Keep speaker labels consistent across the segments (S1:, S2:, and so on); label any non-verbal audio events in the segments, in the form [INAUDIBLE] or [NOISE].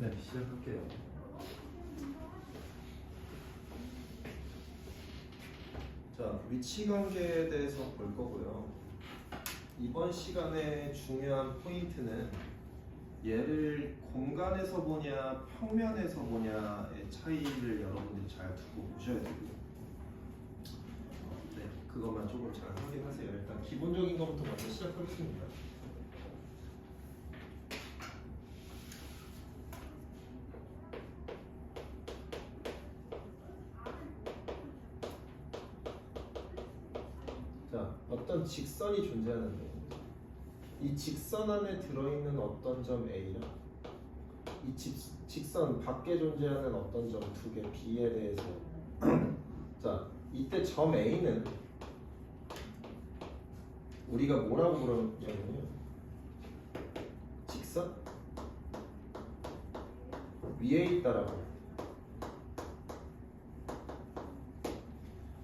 S1: 네, 시작할게요.
S2: 자, 위치 관계에 대해서 볼 거고요. 이번 시간의 중요한 포인트는 얘를 공간에서 보냐, 평면에서 보냐의 차이를 여러분들이 잘 두고 보셔야 되고요. 어, 네, 그것만 조금 잘 확인하세요. 일단 기본적인 것부터 먼저 시작하겠습니다. 직선이 존재하는데 이 직선 안에 들어있는 어떤 점 A랑 이 직, 직선 밖에 존재하는 어떤 점 두 개 B에 대해서 [CLEARS THROAT] 자, 이때 점 A는 우리가 뭐라고 부르냐면요. 직선 위에 있다라고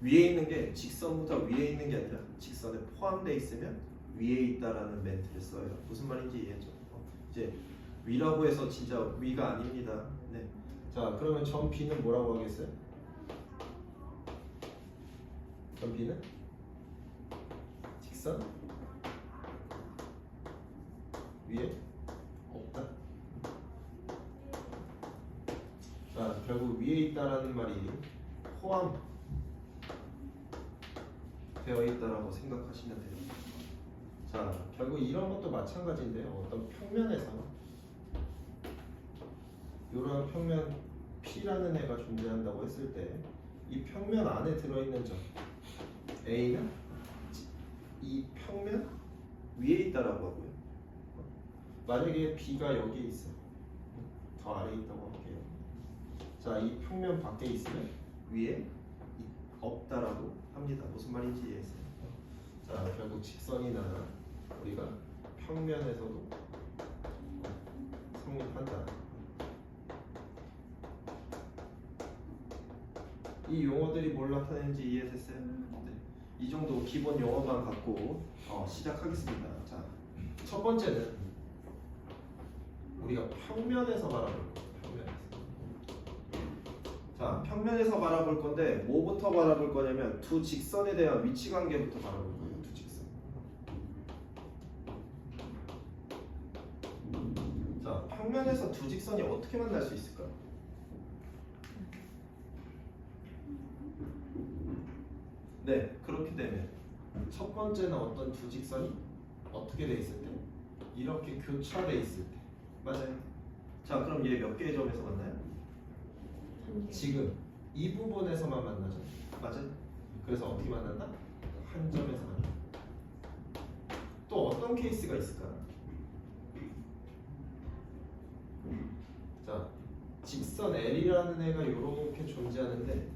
S2: 위에 있는 게 직선보다 위에 있는 게 아니라 직선에 포함되어 있으면 위에 있다라는 멘트를 써요. 무슨 말인지 이해했죠? 어, 이제 위라고 해서 진짜 위가 아닙니다. 네. 자, 그러면 점 B는 뭐라고 하겠어요? 점 B는 직선 위에 없다. 자, 결국 위에 있다라는 말이 포함 되어 있다라고 생각하시면 돼요. 자, 결국 이런 것도 마찬가지인데요. 어떤 평면에서 이러한 평면 P라는 애가 존재한다고 했을 때 이 평면 안에 들어있는 점 A는 이 평면 위에 있다라고 하고요. 만약에 B가 여기에 있어요. 더 아래에 있다고 할게요. 자, 이 평면 밖에 있으면 위에 이- 없다라고 합니다. 무슨 말인지 이해했어요? 자, 결국 직선이나 우리가 평면에서도 성립한다. 이 용어들이 뭘 나타내는지 이해됐어요? 네. 이 정도 기본 용어만 갖고 어, 시작하겠습니다. 자, 첫 번째는 우리가 평면에서 거예요. 평면에서. 자, 평면에서 바라볼 건데 뭐부터 바라볼 거냐면 두 직선에 대한 위치 관계부터 바라볼 거예요. 두 직선. 자, 평면에서 두 직선이 어떻게 만날 수 있을까? 네, 그렇게 되면 첫 번째는 어떤 두 직선이 어떻게 돼 있을 때 이렇게 교차돼 있을 때 맞아요. 자, 그럼 얘 몇 개의 점에서 만나요? 지금 이 부분에서만 만나죠. 맞아요. 그래서 어떻게 만난다? 한 점에서 만나. 또 어떤 케이스가 있을까? 자, 직선 L이라는 애가 이렇게 존재하는데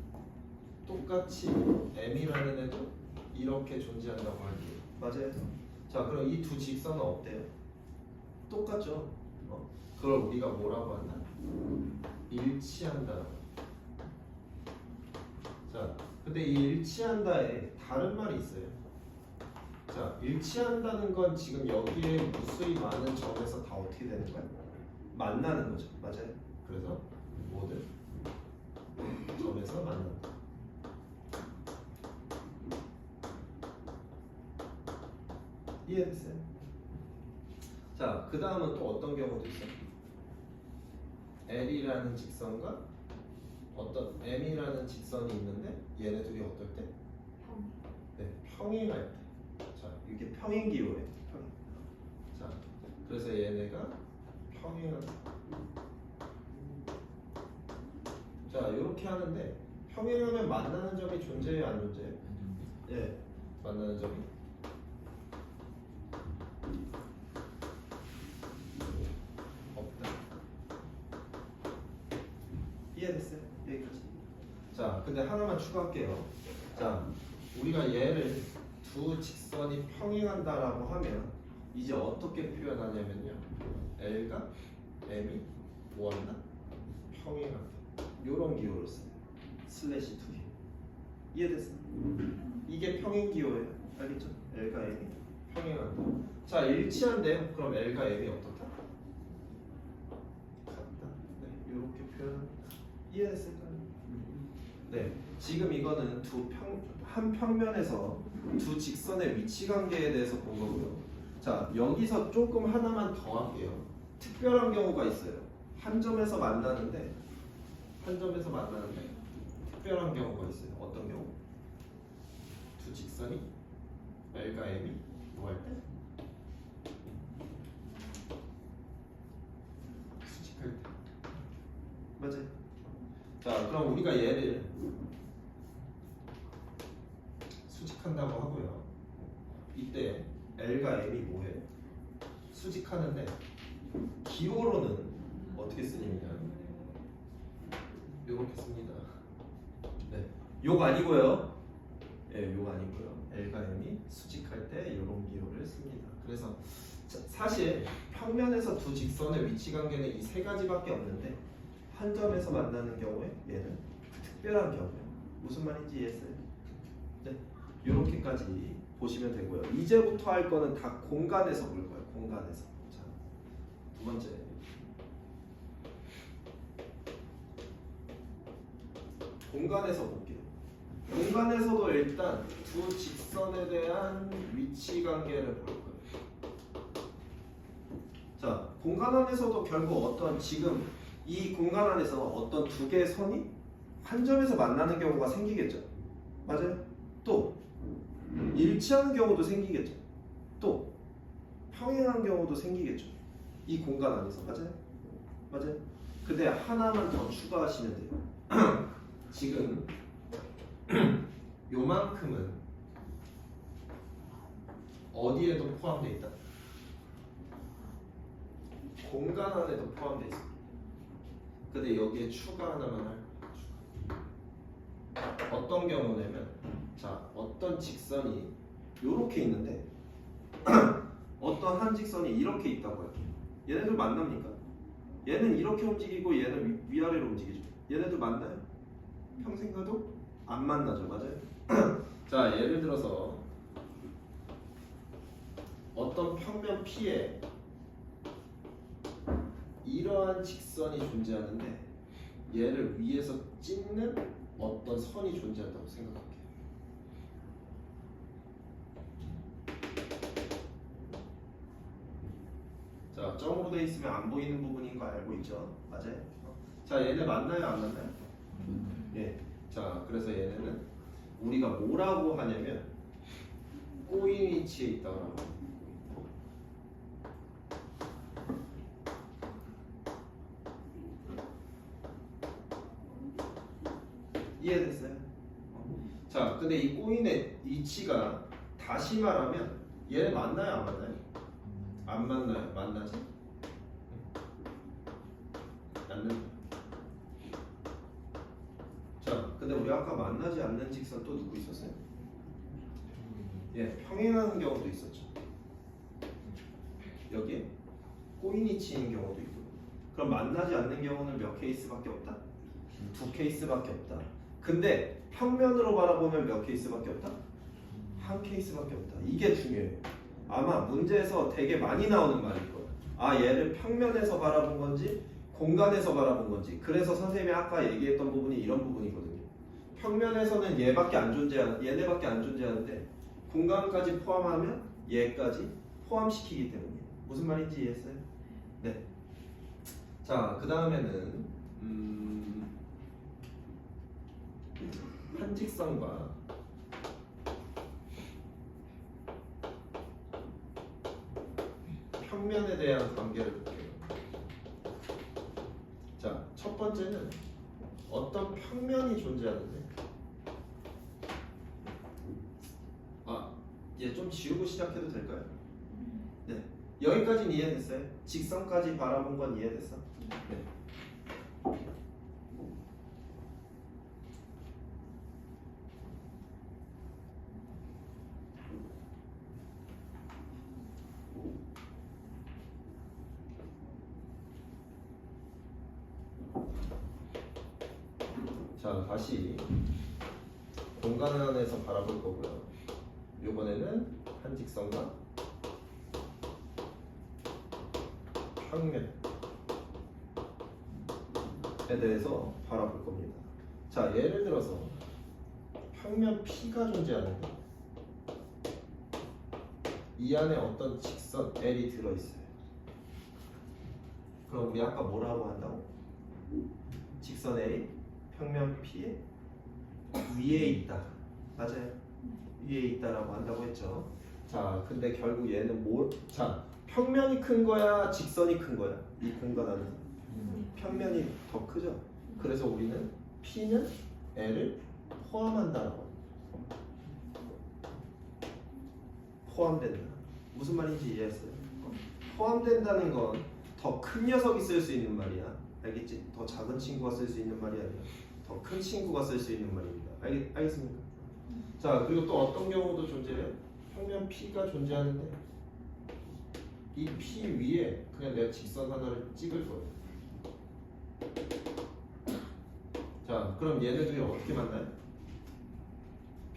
S2: 똑같이 M이라는 애도 이렇게 존재한다고 할게요. 맞아요. 자, 그럼 이 두 직선은 어때요? 똑같죠. 어, 그걸 우리가 뭐라고 한다? 일치한다. 자, 근데 이 일치한다에 다른 말이 있어요. 자, 일치한다는 건 지금 여기에 무수히 많은 점에서 다 어떻게 되는 거야? 만나는 거죠. 맞아요. 그래서 모든 점에서 만난다. 이해됐어요? 자, 그 다음은 또 어떤 경우도 있어요? L이라는 직선과 어떤 M이라는 직선이 있는데 얘네 둘이 어떨 때? 네, 평행할 때. 자, 이게 평행 기호예요. 평행. 자, 그래서 얘네가 평행한. 자, 이렇게 하는데 평행하면 만나는 점이 존재해요, 안 존재해요? 예, 만나는 점이. 없다. 이해됐어요? 여기까지. 자, 근데 하나만 추가할게요. 자, 우리가 얘를 두 직선이 평행한다라고 하면 이제 어떻게 표현하냐면요. L가 M이 뭐한다? 평행한다. 요런 기호를 써요. 슬래시 두 개. 이해됐어요? 이게 평행 기호예요. 알겠죠? L과 M이 평행한다. 자, 일치한대요. 그럼 L과 M이 어떻다? 같다. 표현합니다. 이해됐을까요? 네, 지금 이거는 두 평, 한 평면에서 두 직선의 위치 관계에 대해서 본 거고요. 자, 여기서 조금 하나만 더 할게요. 특별한 경우가 있어요. 한 점에서 만나는데, 한 점에서 만나는데, 특별한 경우가 있어요. 어떤 경우? 두 직선이 L과 M이 뭐할 때? 수직할 때. 맞아요. 자, 그럼 우리가 얘를 수직한다고 하고요. 이때 L과 M이 뭐해? 수직하는데 기호로는 어떻게 쓰냐면 이렇게 씁니다. 네, 욕 아니고요. 예, 욕 아니고요. L과 M이 수직할 때 이런 기호를 씁니다. 그래서 자, 사실 평면에서 두 직선의 위치 관계는 이 세 가지밖에 없는데 한 점에서 만나는 경우에 얘는 특별한 경우예요. 무슨 말인지 이해했어요? 네, 이렇게까지 보시면 되고요. 이제부터 할 거는 다 공간에서 볼 거예요. 공간에서. 자, 두 번째. 공간에서 볼게요. 공간에서도 일단 두 직선에 대한 위치 관계를 볼 거예요. 자, 공간 안에서도 결국 어떤 지금 이 공간 안에서 어떤 두 개의 선이 한 점에서 만나는 경우가 생기겠죠. 맞아요? 또 일치하는 경우도 생기겠죠. 또 평행한 경우도 생기겠죠. 이 공간 안에서 맞아요? 맞아요? 근데 하나만 더 추가하시면 돼요. [CLEARS THROAT] 지금 [CLEARS THROAT] 요만큼은 어디에도 포함되어 있다. 공간 안에도 포함되어 있어. 근데 여기에 추가 하나만 할 거야. 어떤 경우냐면 자 어떤 직선이 이렇게 있는데 [CLEARS THROAT] 어떤 한 직선이 이렇게 있다고 할게요. 얘네들 만납니까? 얘는 이렇게 움직이고 얘는 위, 위아래로 움직이죠. 얘네들 만나요? 평생 가도 안 만나죠, 맞아요? [CLEARS THROAT] 자 예를 들어서 어떤 평면 P에 이러한 직선이 존재하는데 얘를 위에서 찍는 어떤 선이 존재한다고 생각할게요. 자, 점으로 돼 있으면 안 보이는 부분인 거 알고 있죠? 맞아요? 어. 자, 얘네 만나요, 안 만나요? 예. 자, 그래서 얘네는 우리가 뭐라고 하냐면 꼬인 위치에 있다고 합니다. 이해됐어요? 어. 자, 근데 이 꼬인의 위치가 다시 말하면 얘네 만나요, 안 만나요? 안 만나요, 만나지? 않는. 자, 근데 우리 아까 만나지 않는 직선 또 누구 있었어요? 예, 평행하는 경우도 있었죠. 여기에 꼬인이 치인 경우도 있고. 그럼 만나지 않는 경우는 몇 케이스밖에 없다? 두 케이스밖에 없다. 근데 평면으로 바라보면 몇 케이스밖에 없다? 한 케이스밖에 없다. 이게 중요해요. 아마 문제에서 되게 많이 나오는 말일 거예요. 아 얘를 평면에서 바라본 건지 공간에서 바라본 건지. 그래서 선생님이 아까 얘기했던 부분이 이런 부분이거든요. 평면에서는 얘밖에 안 존재하는 얘네밖에 안 존재하는데 공간까지 포함하면 얘까지 포함시키기 때문에 무슨 말인지 이해했어요? 네. 자, 그 다음에는 음, 한 직선과 평면에 대한 관계를 볼게요. 자, 첫 번째는 어떤 평면이 존재하는데 아, 얘 좀 지우고 시작해도 될까요? 네. 여기까지는 이해됐어요? 직선까지 바라본 건 이해됐어? 네. 자, 다시 안에서 바라볼 거고요. 이번에는 한 직선과 평면 대해서 바라볼 겁니다. 자, 예를 들어서 평면 P가 존재하는데 이 안에 어떤 직선 L이 들어있어요. 그럼 우리 아까 뭐라고 한다고? 직선 L 평면 P의 위에 있다. 맞아요. 위에 있다라고 한다고 했죠. 자, 근데 결국 얘는 뭘? 자, 평면이 큰 거야, 직선이 큰 거야? 이 공간 안에 평면이 더 크죠. 그래서 우리는 P는 L을 포함한다라고. 포함된다. 무슨 말인지 이해했어요? 포함된다는 건 더 큰 녀석이 쓸 수 있는 말이야. 알겠지? 더 작은 친구가 쓸 수 있는 말이 아니라 더 큰 친구가 쓸 수 있는 말입니다. 알겠, 알겠습니까? 자, 그리고 또 어떤 경우도 존재해요? 평면 P가 존재하는데 이 P 위에 그냥 내가 직선 하나를 찍을 거예요. 자, 그럼 얘네 둘이 어떻게 만나요?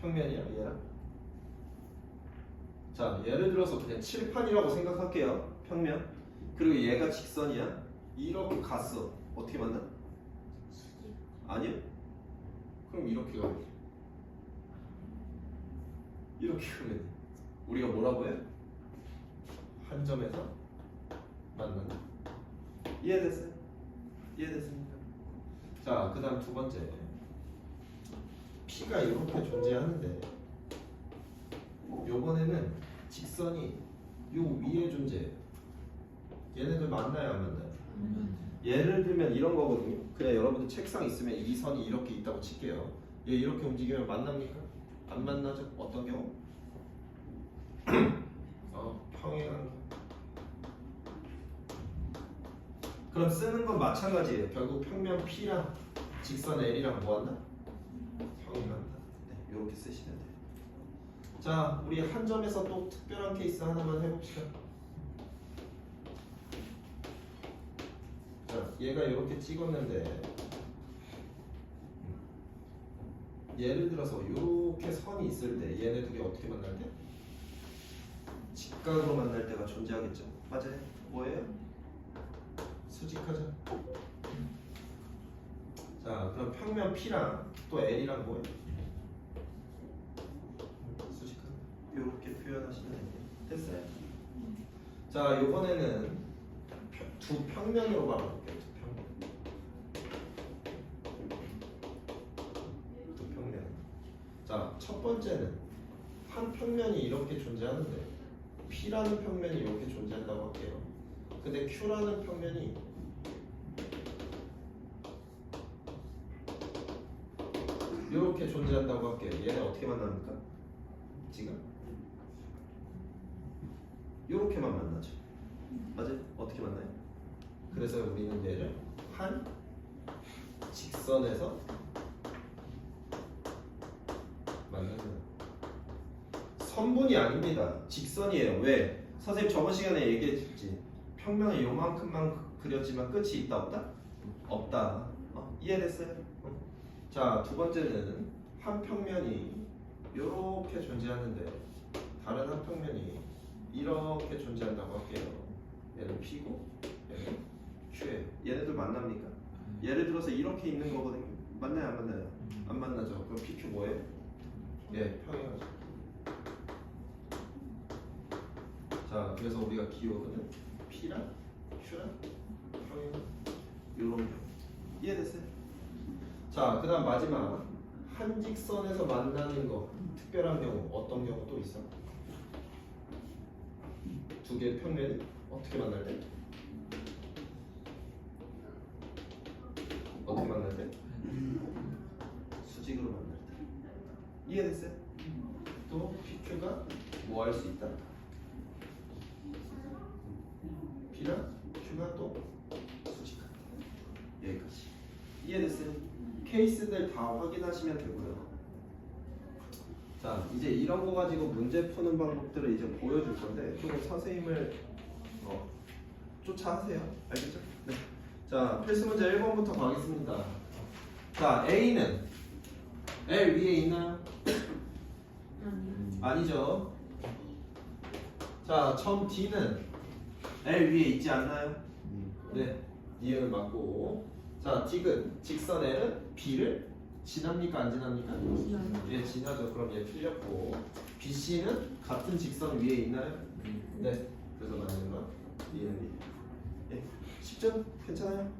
S2: 평면이야, 얘랑? 자, 예를 들어서 그냥 칠판이라고 생각할게요. 평면. 그리고 얘가 직선이야. 이렇게 갔어. 어떻게 만나? 아니요? 그럼 이렇게 가야 돼. 이렇게 가면 돼. 우리가 뭐라고 해요? 한 점에서 만난다. 이해됐어요? 이해됐습니까? 자, 그 다음 두 번째. P가 이렇게 존재하는데 요번에는 직선이 요 위에 존재해요. 얘네들 만나요, 안 만나요? 예를 들면 이런 거거든요. 그냥 여러분들 책상 있으면 이 선이 이렇게 있다고 칠게요. 얘 이렇게 움직이면 만납니까? 안 만나죠? 어떤 경우? [CLEARS THROAT] 어, 평행한 그럼 쓰는 건 마찬가지예요. 결국 평면 P랑 직선 L이랑 뭐한다? 평행한다. 네, 이렇게 쓰시면 돼요. 자, 우리 한 점에서 또 특별한 케이스 하나만 해봅시다. 자, 얘가 이렇게 찍었는데 예를 들어서 이렇게 선이 있을 때 얘네 둘이 어떻게 만날 때? 직각으로 만날 때가 존재하겠죠. 맞아요. 뭐예요? 수직하죠. 자, 그럼 평면 P랑 또 L이랑 뭐예요? 수직한. 이렇게 표현하시면 됩니다. 됐어요. 자, 이번에는 평- 두 평면으로 바꿔볼게요. 자, 첫 번째는 한 평면이 이렇게 존재하는데 P라는 평면이 이렇게 존재한다고 할게요. 근데 Q라는 평면이 이렇게 존재한다고 할게요. 얘네 어떻게 만납니까? 지금 이렇게만 만나죠. 맞아요? 어떻게 만나요? 그래서 우리는 얘를 한 직선에서 만나는 거예요. 선분이 아닙니다. 직선이에요. 왜? 선생님 저번 시간에 얘기했지. 평면을 요만큼만 그- 그렸지만 끝이 있다 없다? 없다. 어? 이해됐어요? 어? 자, 두 번째는 한 평면이 이렇게 존재하는데 다른 한 평면이 이렇게 존재한다고 할게요. 얘는 P고 얘는 Q예요. 얘네들 만납니까? 예를 들어서 이렇게 있는 거거든요. 만나요, 안 만나요? 안 만나죠. 그럼 PQ 뭐예요? 예, 평행하죠. 자, 그래서 우리가 기호는 P랑 Q랑 이런 경우 이해됐어요? 자, 그 다음 마지막 한 직선에서 만나는 거 특별한 경우 어떤 경우 또 있어? 두 개의 평면이 어떻게 만날 때? 어떻게 만날 때? 수직으로 만날 때. 이해됐어요? 또 PQ가 뭐 할 수 있다? P랑 Q가 또 수직한다. 여기까지. 이해됐어요? 케이스들 다 확인하시면 되고요. 자, 이제 이런 거 가지고 문제 푸는 방법들을 이제 보여줄 건데 조금 선생님을 어, 쫓아하세요. 알겠죠? 네. 자, 필수 문제 1번부터 가겠습니다. 자, A는 L 위에 있나요? 아니죠. 자, 점 D는 L 위에 있지 않나요? 네. 니은 맞고. 자, 디귿 직선 L은 B를 지납니까 안 지납니까?
S1: 지나요.
S2: 예, 지나죠. 그럼 얘 틀렸고 BC는 같은 직선 위에 있나요? 네. 그래서 맞는 건 이해는 예. 10점 괜찮아요?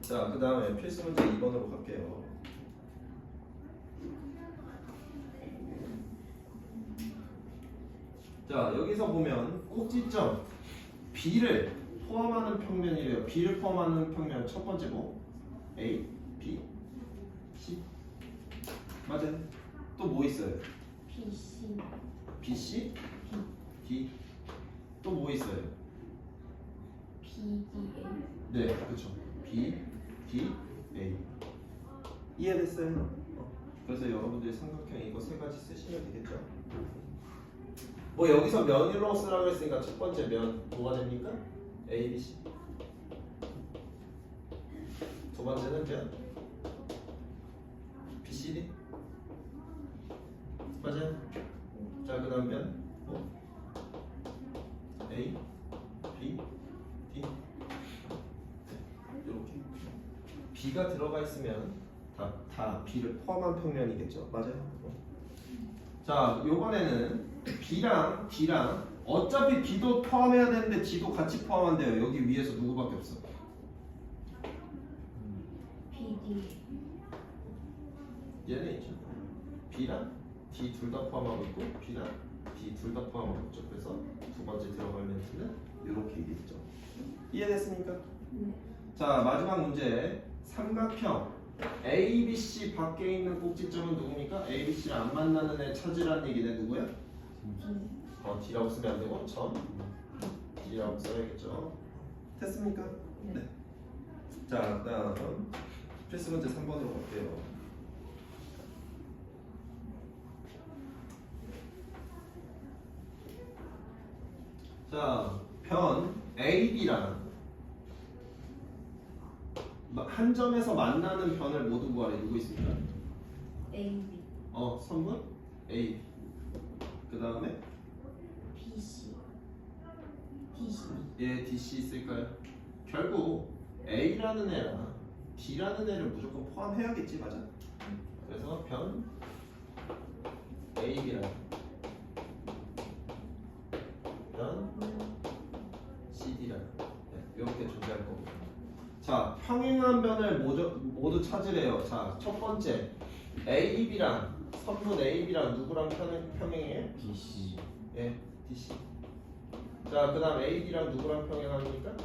S2: 자, 그 다음에 필수 문제 2번으로 갈게요. 자, 여기서 보면 꼭지점 B를 포함하는 평면이래요. B를 포함하는 평면 첫 번째 뭐? A, B, C. 맞아요. 또 뭐 있어요?
S1: PC
S2: B, C, D. 또 뭐 있어요?
S1: PDA
S2: 네, 그렇죠. B, D, A. 이해됐어요? 어. 그래서 여러분들이 삼각형 이거 세 가지 쓰시면 되겠죠. 뭐 여기서 면으로 쓰라고 했으니까 첫 번째 면 뭐가 됩니까? A, B, C. 두 번째는 면 B, C, D. 맞아요. 자, 그다음 면 뭐? A, B, D. 이렇게 B가 들어가 있으면 다, 다 B를 포함한 평면이겠죠 맞아요 어. 자 요번에는 B랑 D랑 어차피 B도 포함해야 되는데 D도 같이 포함한대요 여기 위에서 누구밖에 없어
S1: PD
S2: 얘네 있죠 B랑 D 둘 다 포함하고 있고 B랑 D 둘 다 포함하고 있죠 그래서 두 번째 들어갈 멘트는 이렇게 이겠죠 이해됐습니까?
S1: 네.
S2: 자 마지막 문제 삼각형 ABC 밖에 있는 꼭지점은 누굽니까? ABC를 안 만나는 애 찾으라는 얘기네 누구야? 어 D라고 쓰면 안 되고 점 D라고 써야겠죠. 됐습니까?
S1: 네.
S2: 자 그다음. 필수 문제 3번으로 갈게요. 자 변 AB랑 한 점에서 만나는 변을 모두 구하래 누구 있습니까?
S1: AB
S2: 어 선분 A 그 다음에
S1: PC DC
S2: 얘 DC 있을까요? 결국 A라는 애랑 D라는 애를 무조건 포함해야겠지 맞아? 그래서 변 AB랑 변 CD랑 네, 이렇게 존재할 거고 자 평행한 변을 모두, 모두 찾으래요. 자 첫 번째. AB랑 선분 AB랑 누구랑 평행, 평행해요?
S3: DC
S2: 예, DC 자 그 다음 AB랑 누구랑 평행합니까?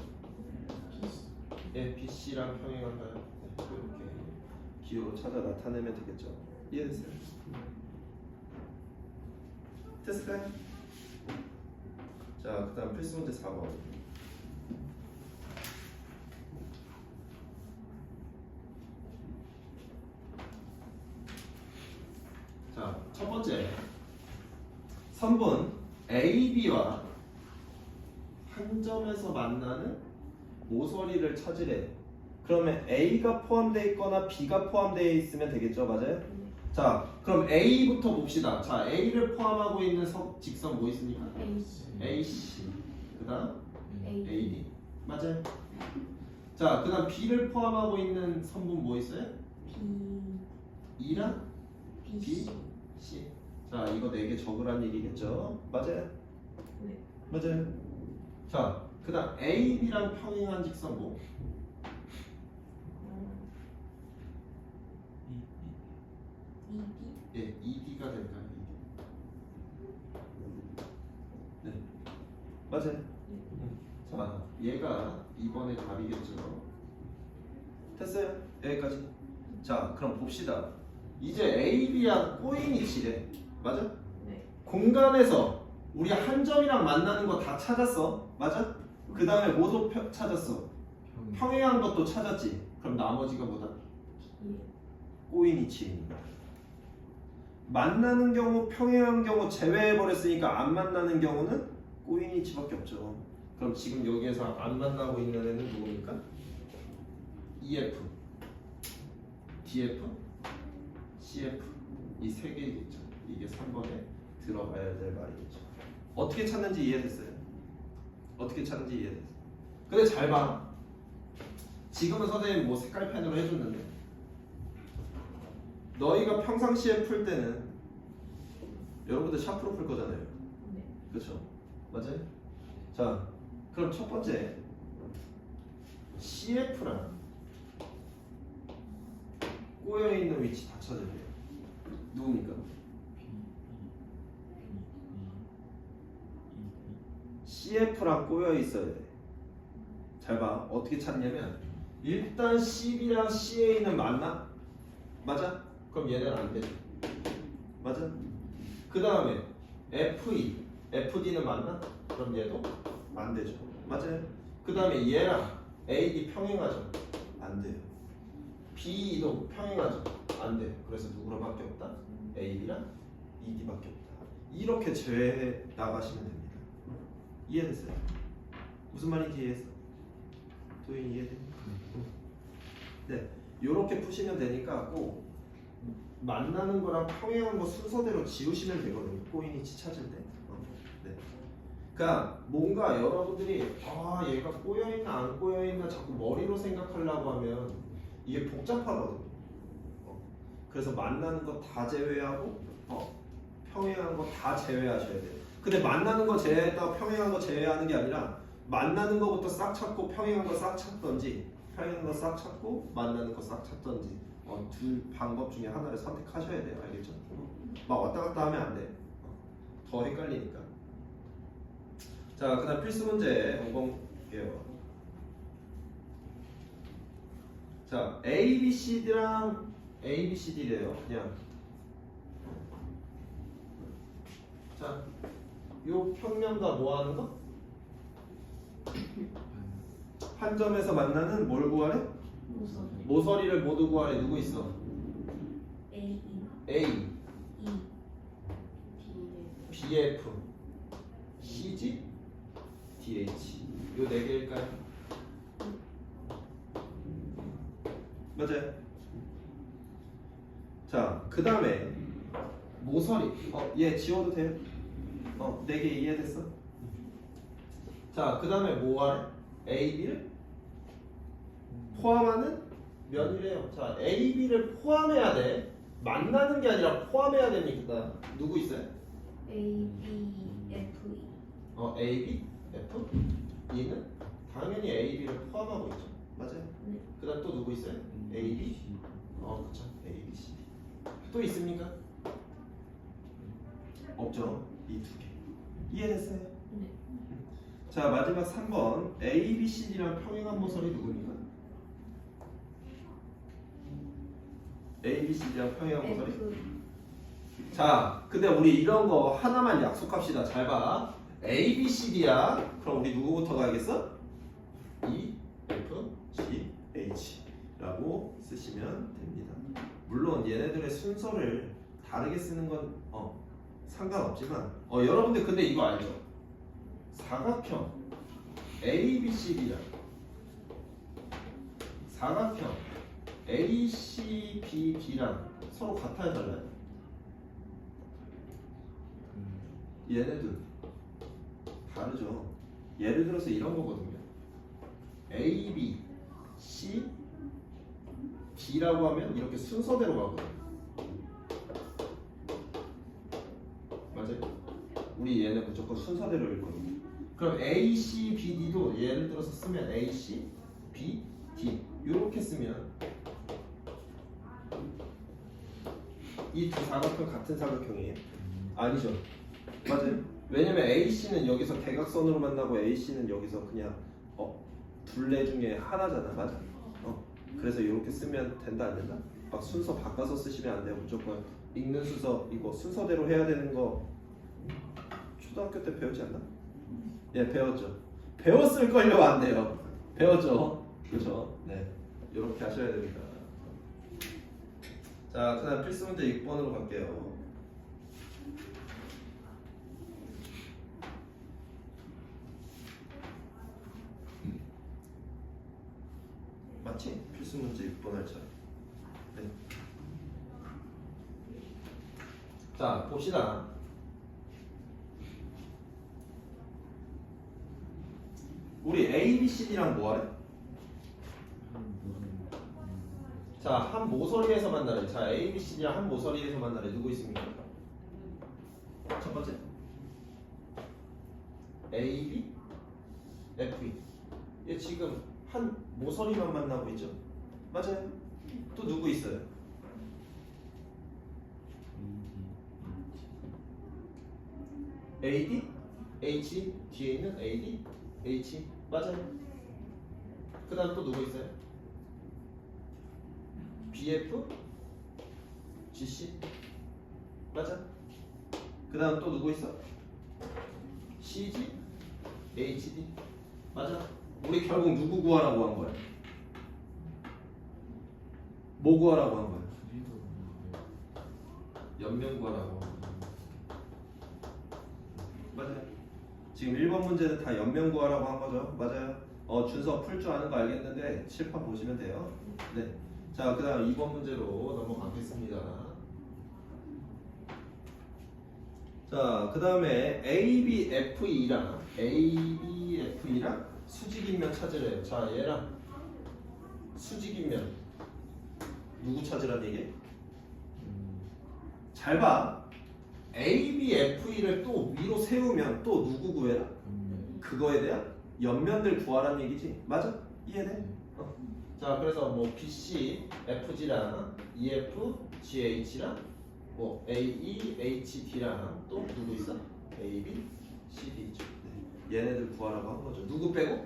S2: 예, BC랑 평행한가요? 네, 이렇게 기호로 찾아 나타내면 되겠죠 이해됐어요? 됐을까요? 자, 그 다음 필수 문제 4번 자, 첫 번째 선분 AB와 한 점에서 만나는 모서리를 찾으래. 그러면 A가 포함되어 있거나 B가 포함되어 있으면 되겠죠, 맞아요? 자, 그럼 A부터 봅시다. 자, A를 포함하고 있는 석, 직선 뭐 있습니까?
S1: AC
S2: AC. 그 다음
S1: A
S2: AD. 맞아요. 자, 그 다음 B를 포함하고 있는 선분 뭐 있어요?
S1: B
S2: E랑
S1: BC
S2: C. 자, 이거 네 개 적으란 얘기겠죠? 맞아요.
S1: 네.
S2: 맞아요. 자, 그 다음 AB랑 평행한 직선 뭐?
S1: ED
S2: 예, ED가 될까요? ED. 네, 맞아요. 음. 자, 얘가 이번에 답이겠죠. 됐어요? 여기까지. 자, 그럼 봅시다. 이제 AB랑 꼬인이 치래. 맞아?
S1: 네.
S2: 공간에서 우리 한 점이랑 만나는 거 다 찾았어. 맞아? 그 다음에 뭐도 펴- 찾았어. 평행한 것도 찾았지. 그럼 나머지가 뭐다?
S1: D
S2: 꼬인 이 치입니다. 만나는 경우 평행한 경우 제외해 버렸으니까 안 만나는 경우는 꼬인 이 치밖에 없죠. 그럼 지금 여기에서 안 만나고 있는 애는 누굽니까? EF, DF, CF 이 세 개겠죠. 이게 3번에 들어가야 될 말이겠죠. 어떻게 찾는지 이해됐어요? 어떻게 찾는지 이해됐어요? 근데 잘 봐. 지금은 선생님 뭐 색깔 펜으로 해줬는데 너희가 평상시에 풀 때는 여러분들 샤프로 풀 거잖아요.
S1: 네.
S2: 그렇죠? 맞아요? 자, 그럼 첫 번째 CF랑 꼬여 있는 위치 다 찾으세요. 누굽니까? CF랑 꼬여 있어야 돼. 잘 봐. 어떻게 찾냐면 일단 CB랑 CA는 맞나? 맞아? 그럼 얘는 안 돼. 맞아? 그 다음에 FE, FD는 맞나? 그럼 얘도 안 되죠. 맞아요? 그 다음에 얘랑 AB 평행하죠? 안 돼요. BE도 평행하죠? 안 돼요. 그래서 누구로밖에 없다? AB랑 ED밖에 없다. 이렇게 제외해 나가시면 됩니다. 이해됐어요? 무슨 말인지 이해했어? 도인 이해됩니까? 네, 이렇게 푸시면 되니까 꼭 만나는 거랑 평행한 거 순서대로 지우시면 되거든요. 꼬인이치 찾을 때. 어, 네. 그러니까 뭔가 여러분들이 아 얘가 꼬여 있나 안 꼬여 있나 자꾸 머리로 생각하려고 하면 이게 복잡하거든요. 어, 그래서 만나는 거 다 제외하고 어, 평행한 거 다 제외하셔야 돼요. 근데 만나는 거 제외했다고 평행한 거 제외하는 게 아니라 만나는 거부터 싹 찾고 평행한 거 싹 찾던지 평행한 거 싹 찾고 만나는 거 싹 찾던지 어, 둘 방법 중에 하나를 선택하셔야 돼요. 알겠죠? 막 왔다 갔다 하면 안 돼. 어, 더 헷갈리니까. 자, 그다음 필수 문제 한번 볼게요. 자, A, B, C, D랑 A, B, C, D래요. 그냥. 자, 요 평면과 뭐 하는 거? [COUGHS] 한 점에서 만나는 뭘 구하래?
S1: 모서리
S2: 모서리를 모두 구하래. 누구 있어?
S1: A
S2: A,
S1: E D
S2: BF, CG, DH. 요 네 개일까요? 맞아요. 자, 그 다음에 모서리. 어, 얘 지워도 돼요? 어, 네개 이해됐어? 자, 그 다음에 뭐하래? AB를 포함하는 면이래요. 자, AB를 포함해야 돼. 만나는 게 아니라 포함해야 됩니까? 누구 있어요?
S1: A B F E
S2: 어, A, B, F, E는 당연히 A, B를 포함하고 있죠. 맞아요.
S1: 네.
S2: 그 다음 또 누구 있어요? A, B. 어, 그렇죠. A, B, C. 또 있습니까? 없죠. 이 두 개. 이해됐어요?
S1: 네.
S2: 자, 마지막 3번. A, B, C, D랑 평행한 모서리 누구입니까? A, B, C, D랑 평행한 모서리?
S1: F
S2: 자, 근데 우리 이런 거 하나만 약속합시다. 잘 봐. A, B, C, D야. 그럼 우리 누구부터 가야겠어? E, F, G, H라고 쓰시면 됩니다. 물론 얘네들의 순서를 다르게 쓰는 건 어, 상관없지만 어, 여러분들 근데 이거 알죠? 사각형 A, B, C, D랑 사각형 A, C, B, D랑 서로 같아요, 달라요? 얘네들 다르죠. 예를 들어서 이런 거거든요. A, B, C, D라고 하면 이렇게 순서대로 가거든요. 맞아요? 우리 얘네 무조건 순서대로 읽거든요. 그럼 A, C, B, D도 예를 들어서 쓰면 A, C, B, D 이렇게 쓰면 이 두 사각형 같은 사각형이에요? 아니죠. 맞아요. 왜냐면 AC는 여기서 대각선으로 만나고 AC는 여기서 그냥 어 둘레 중에 하나잖아, 맞아? 어 그래서 이렇게 쓰면 된다 안 된다? 막 순서 바꿔서 쓰시면 안 돼요. 무조건 읽는 순서 이거 순서대로 해야 되는 거 초등학교 때 배우지 않나? 예, 배웠죠. 배웠을 걸요 안 돼요. 배웠죠. 그렇죠. 네, 이렇게 하셔야 됩니다. 자, 그다음 필수 문제 6번으로 갈게요. 맞지? 필수 문제 6번 할 차례. 네. 자, 봅시다. 우리 A, B, C, D랑 뭐 하래? 자, 한 모서리에서 만나는 자, A, B, C랑 한 모서리에서 만나는 누구 있습니까? 첫 번째. A, B, F, E. 얘 지금 한 모서리만 만나고 있죠? 맞아요. 또 누구 있어요? AD, H, 뒤에 있는 AD, H 맞아요. 그 다음 또 누구 있어요? BF, GC 맞아. 그 다음 또 누구 있어? CG, HD 맞아. 우리 결국 누구 구하라고 한 거야? 뭐 구하라고 한 거야? 연면 구하라고. 맞아요. 지금 1번 문제는 다 연면 구하라고 한 거죠. 맞아요. 어, 준서 풀 줄 아는 거 알겠는데 칠판 보시면 돼요. 네. 자, 그다음 2번 문제로 넘어가겠습니다. 자, 그다음에 ABFE랑 ABFE랑 수직인면 찾으래요. 자, 얘랑 수직인면 누구 찾으란 얘기? 잘 봐. ABFE를 또 위로 세우면 또 누구 구해라? 그거에 대한 옆면들 구하라는 얘기지. 맞아? 이해돼? 어. 자, 그래서 뭐 BC, FG랑 EF, GH랑 뭐 AE, HD랑 또 누구 있어? AB, CD 있죠. 네. 얘네들 구하라고 한 거죠. 누구 빼고?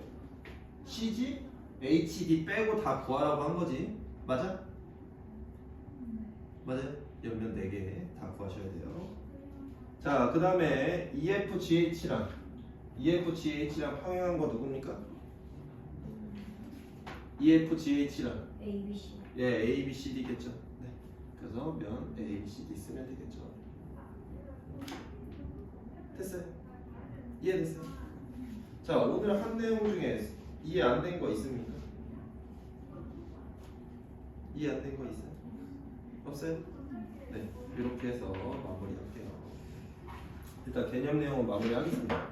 S2: CG, HD 빼고 다 구하라고 한 거지. 맞아? 맞아요? 옆면 4개 다 구하셔야 돼요. 자, 그 다음에 EFGH랑 EFGH랑 평행한 거 누굽니까? EFGH랑
S1: A, B, C.
S2: 예, A, B, C, D겠죠. 네. 그래서 면 A, B, C, D 쓰면 되겠죠. 됐어요. 이해됐어요? 자, 오늘 한 내용 중에 이해 안 된 거 있습니까? 이해 안 된 거 있어요? 없어요? 네, 이렇게 해서 마무리할게요. 일단 개념 내용은 마무리하겠습니다.